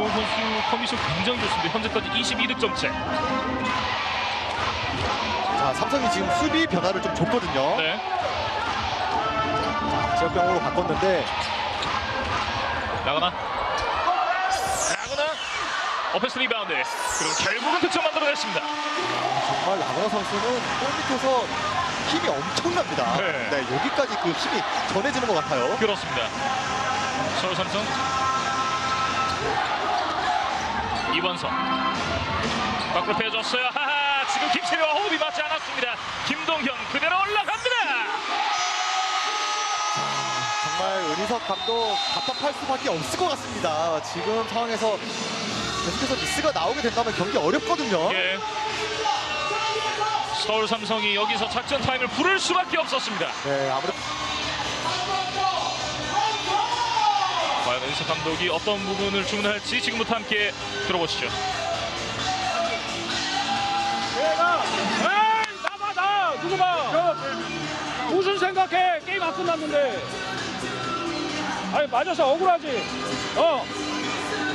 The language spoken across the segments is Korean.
김동훈 선수 컨디션 굉장히 좋습니다. 현재까지 22득점째. 자, 삼성이 지금 수비 변화를 좀 줬거든요. 네. 지역병으로 바꿨는데 나가나? 나가나? 오펜스 리바운드. 그리고 결국은 득점 만들어냈습니다. 정말 나가나 선수는 골 밑에서 힘이 엄청납니다. 네. 네, 여기까지 그 힘이 전해지는 것 같아요. 그렇습니다. 서울 삼성 이원석 밖으로 빼줬어요. 하하 지금 김세리와 호흡이 맞지 않았습니다. 김동현 그대로 올라갑니다. 정말 은희석 감독 답답할 수밖에 없을 것 같습니다. 지금 상황에서 계속해서 미스가 나오게 된다면 경기 어렵거든요. 예. 서울 삼성이 여기서 작전 타임을 부를 수밖에 없었습니다. 네, 아무래도 은석 감독이 어떤 부분을 주문할지 지금부터 함께 들어보시죠. 에이 나봐 나 누구 봐 무슨 생각해? 게임 안 끝났는데. 아니 맞아서 억울하지. 어.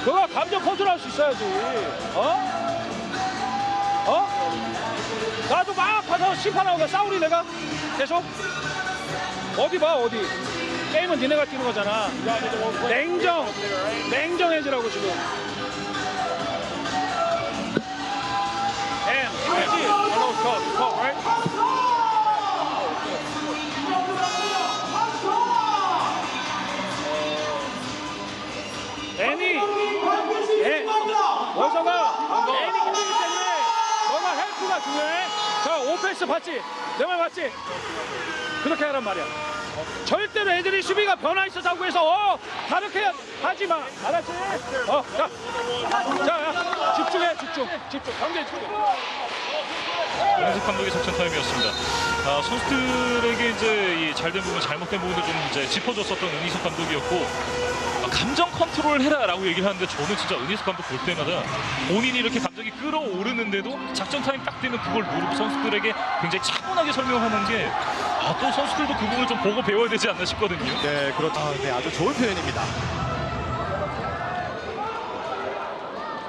너가 감정 컨트롤할 수 있어야지. 어? 어? 나도 막 가서 심판하고 싸우리 내가? 계속? 어디 봐 어디 게임은 니네가 뛰는 거잖아 냉정 냉정해지라고 지금 And 이거지. Hello, call, call, right? 애니, 애, 원서가 애니 힘들기 때문에 너가 헬프가 중요해. 자, 오펜스 봤지? 내 말 봤지? 그렇게 하란 말이야. 절대로 애들이 수비가 변화 하고 해서 어 다르게 하지 마 알았지? 어자 자, 야, 집중해 집중 집중 경기에 집중 은석 감독의 작전 타임이었습니다. 아, 선수들에게 이제 이 잘된 부분, 잘못된 부분을 좀 이제 짚어줬었던 은희석 감독이었고 아, 감정 컨트롤 해라라고 얘기를 하는데 저는 진짜 은희석 감독 볼 때마다 본인이 이렇게 감정이 끌어오르는데도 작전 타임 딱 되면 그걸 모르고 선수들에게 굉장히 차분하게 설명하는 게 아, 또 선수들도 그 부분을 좀 보고 배워야 되지 않나 싶거든요. 네, 그렇죠. 아, 네, 아주 좋은 표현입니다.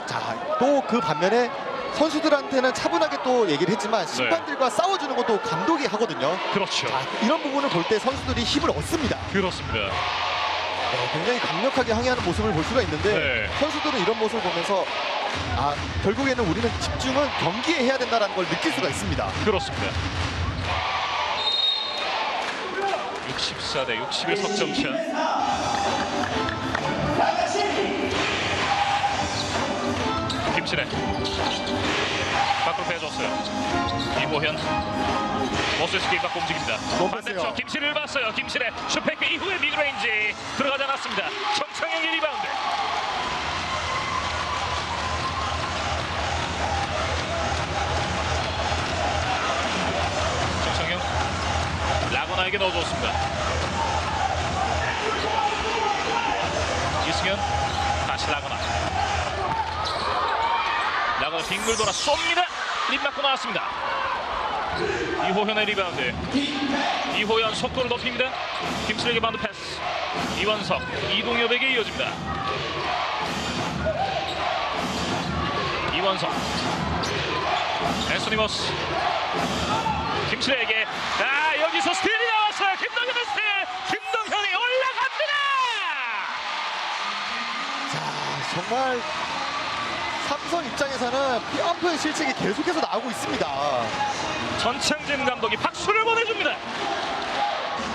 자, 또 그 반면에 선수들한테는 차분하게 또 얘기를 했지만 심판들과 싸워주는 것도 감독이 하거든요. 그렇죠. 자, 이런 부분을 볼 때 선수들이 힘을 얻습니다. 그렇습니다. 네, 굉장히 강력하게 항의하는 모습을 볼 수가 있는데 네. 선수들은 이런 모습을 보면서 아, 결국에는 우리는 집중은 경기에 해야 된다는 걸 느낄 수가 있습니다. 그렇습니다. 64대 60의 석점차. 김신혜 밖으로 빼줬어요. 이보현 모스스 게임 받고 움직입니다. 반대쪽. 김신혜를 봤어요. 김신혜 슈페크 이후에 미드레인지 들어가지 않았습니다. 정창영의 리바운드. 라고나에게 넣어줬습니다. 이승현 다시 라고나. 라고나 빙글 돌아 쏩니다. 립 맞고 나왔습니다. 이호현의 리바운드. 이호연 속도를 높입니다. 김수혁의 바운드 패스. 이원석, 이동엽에게 이어집니다. 이원석. 앤소니 모스. 김수혁에게 아 여기서 스틸이 나왔어요. 김동현의 스틸. 김동현이 올라갑니다. 자, 정말 삼성 입장에서는 뼈아픈 실책이 계속해서 나오고 있습니다. 전창진 감독이 박수를 보내줍니다.